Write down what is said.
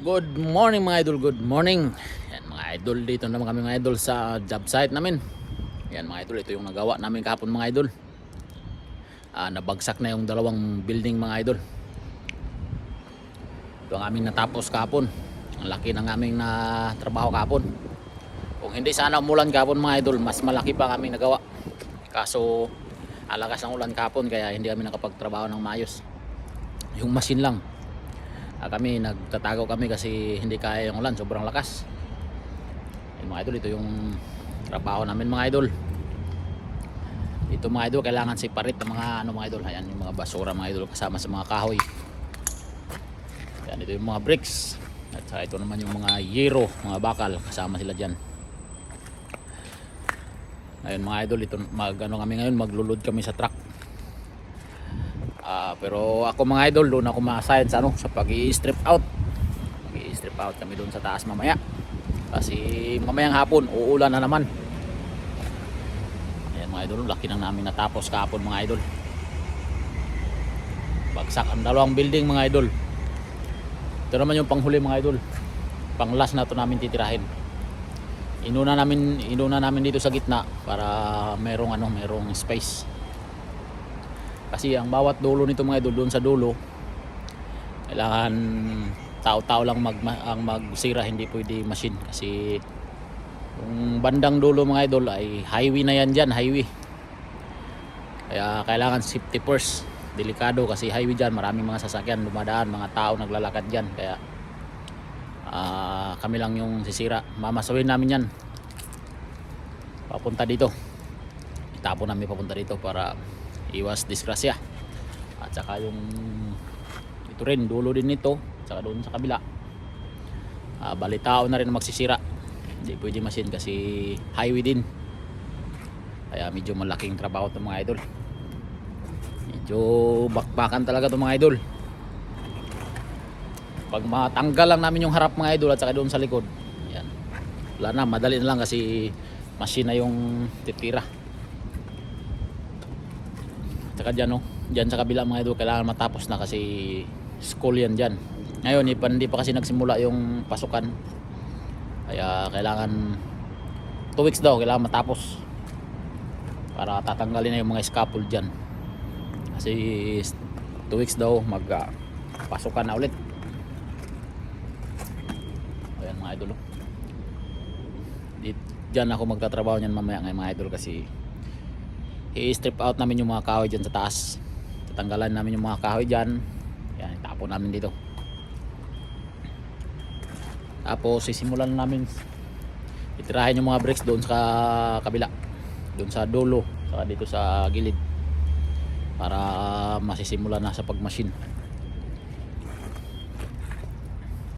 Good morning mga idol, good morning. Yan mga idol, dito naman kami mga idol sa job site namin. Yan mga idol, ito yung nagawa namin kahapon mga idol. Ah, nabagsak na yung dalawang building mga idol. Ito ang aming natapos kahapon. Ang laki ng aming na trabaho kahapon. Kung hindi sana umulan kahapon mga idol, mas malaki pa aming nagawa. Kaso alakas ng ulan kahapon kaya hindi kami nakapagtrabaho ng maayos. Yung machine lang, Ah, kami nagtatago kami kasi hindi kaya yung ulan sobrang lakas. Yung mga idol ito yung trabaho namin mga idol. Ito mga idol kailangan separate ng mga ano mga idol. Ayan yung mga basura mga idol kasama sa mga kahoy. Yan ito yung mga bricks. At saka ito naman yung mga yero mga bakal kasama sila dyan. Ngayon mga idol ito mag ano kami ngayon maglulod kami sa truck Ah, pero ako mga idol, doon ako ma-assign sa ano, sa pag-i-strip out. Pag-i-strip out kami doon sa taas mamaya. Kasi mamayang hapon, uulan na naman. Ayan mga idol, laki nang namin natapos kahapon mga idol. Bagsak ang dalawang building mga idol. Ito naman yung panghuli mga idol. Pang last na namin titirahin. Inuna namin inuna namin dito sa gitna para merong ano, merong space kasi ang bawat dulo nito mga idol doon sa dulo kailangan tao-tao lang mag, ang magsira hindi pwede machine. Kasi yung bandang dulo mga idol ay highway na yan dyan highway. Kaya kailangan safety first. Delikado kasi highway dyan maraming mga sasakyan dumadaan mga tao naglalakad dyan. Kaya ah, kami lang yung sisira. Mamasawin namin yan. Papunta dito. Itapon namin papunta dito para iwas disgrasya. At saka yung ito rin dulo din nito saka doon sa kabila. Uh, bali tao na rin magsisira. Hindi pwede machine kasi highway din. Kaya medyo malaking trabaho itong mga idol. Medyo bakbakan talaga itong mga idol. Pag matanggal lang namin yung harap mga idol at saka doon sa likod yan wala na madali na lang kasi machine na yung titira Tsaka dyan, no? Dyan sa kabila mga idol, kailangan matapos na kasi school yan dyan. Ngayon, hindi pa, kasi nagsimula yung pasukan. Kaya kailangan 2 weeks daw, kailangan matapos. Para tatanggalin na yung mga scaffold dyan. Kasi 2 weeks daw, mag ah, pasukan na ulit. Ayan mga idol. oh. Di, dyan ako magtatrabaho niyan mamaya ngayon mga idol kasi i-strip out namin yung mga kahoy dyan sa taas. Tatanggalan namin yung mga kahoy dyan. Yan itapon namin dito. Tapos sisimulan namin. Itirahin yung mga bricks doon sa kabila. Doon sa dulo saka dito sa gilid. Para masisimulan na sa pagmachine